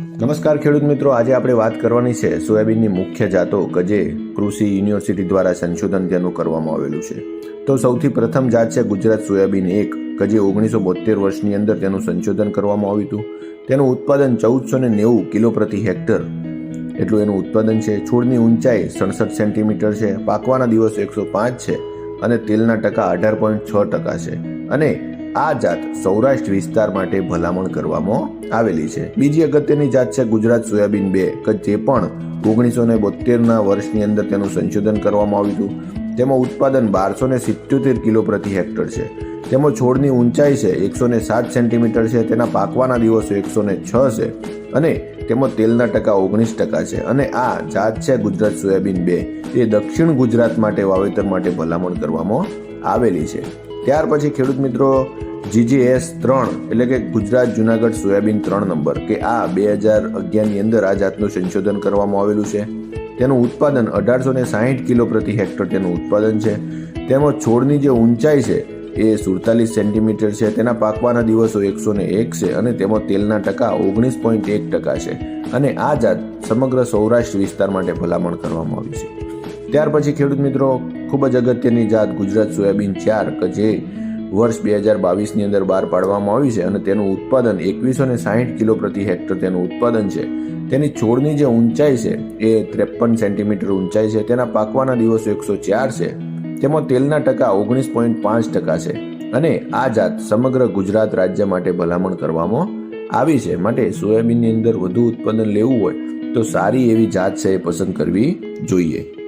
નમસ્કાર ખેડૂત મિત્રો, આજે આપણે વાત કરવાની છે સોયાબીનની મુખ્ય જાતો કે જે કૃષિ યુનિવર્સિટી દ્વારા સંશોધન તેનું કરવામાં આવેલું છે. તો સૌથી પ્રથમ જાત છે ગુજરાત સોયાબીન એક. કે જે ઓગણીસો બોતેર વર્ષની અંદર તેનું સંશોધન કરવામાં આવ્યું હતું. તેનું ઉત્પાદન ચૌદસો ને નેવું કિલો પ્રતિ હેક્ટર. એટલું એનું ઉત્પાદન છે. છોડની ઊંચાઈ સડસઠ સેન્ટીમીટર છે. પાકવાના દિવસ એકસો પાંચ છે અને તેલના ટકા અઢાર પોઈન્ટ છ ટકા છે. અને આ જાત સૌરાષ્ટ્ર વિસ્તાર માટે ભલામણ કરવામાં આવેલી છે. બીજી અગત્યની જાત છે ગુજરાત સોયાબીન બે, કે જે પણ ઓગણીસો ને બોતેરના વર્ષની અંદર તેનું સંશોધન કરવામાં આવ્યું હતું. તેમાં ઉત્પાદન બારસો ને સિત્યોતેર કિલો પ્રતિ હેક્ટર છે. તેમાં છોડની ઊંચાઈ છે એકસો ને સાત સેન્ટીમીટર છે, તેના પાકવાના દિવસો એકસો ને છ છે અને તેમાં તેલના ટકા ઓગણીસ ટકા છે. અને આ જાત છે ગુજરાત સોયાબીન બે. તે દક્ષિણ ગુજરાત માટે વાવેતર માટે ભલામણ કરવામાં આવેલી છે. ત્યાર પછી ખેડૂત મિત્રો જીજીએસ ત્રણ, એટલે કે ગુજરાત, જુનાગઢ, સોયાબીન ત્રણ નંબર, કે આ બે હજાર અગિયારની અંદર આ જાતનું સંશોધન કરવામાં આવેલું છે. તેનું ઉત્પાદન અઢારસો ને સાહીઠ કિલો પ્રતિ હેક્ટર તેનું ઉત્પાદન છે. તેમાં છોડની જે ઊંચાઈ છે, એ સુડતાલીસ સેન્ટીમીટર છે. તેના પાકવાના દિવસો એકસો ને એક છે અને તેમાં તેલના ટકા ઓગણીસ પોઈન્ટ એક ટકા છે. અને આ જાત સમગ્ર સૌરાષ્ટ્ર વિસ્તાર માટે ભલામણ કરવામાં આવી છે. ત્યાર પછી ખેડૂત મિત્રો, ખૂબ જ અગત્યની જાત ગુજરાત સોયાબીન ચાર કે જે વર્ષ બે હજાર બાવીસની અંદર બહાર પાડવામાં આવી છે અને તેનું ઉત્પાદન એકવીસો ને સાહીઠ કિલો પ્રતિ હેક્ટર તેનું ઉત્પાદન છે. તેની છોડની જે ઊંચાઈ છે એ ત્રેપન સેન્ટીમીટર ઊંચાઈ છે. તેના પાકવાના દિવસો એકસો ચાર છે. તેમાં તેલના ટકા ઓગણીસ પોઈન્ટ પાંચ ટકા છે અને આ જાત સમગ્ર ગુજરાત રાજ્ય માટે ભલામણ કરવામાં આવી છે. માટે સોયાબીનની અંદર વધુ ઉત્પાદન લેવું હોય તો સારી એવી જાત છે એ પસંદ કરવી જોઈએ.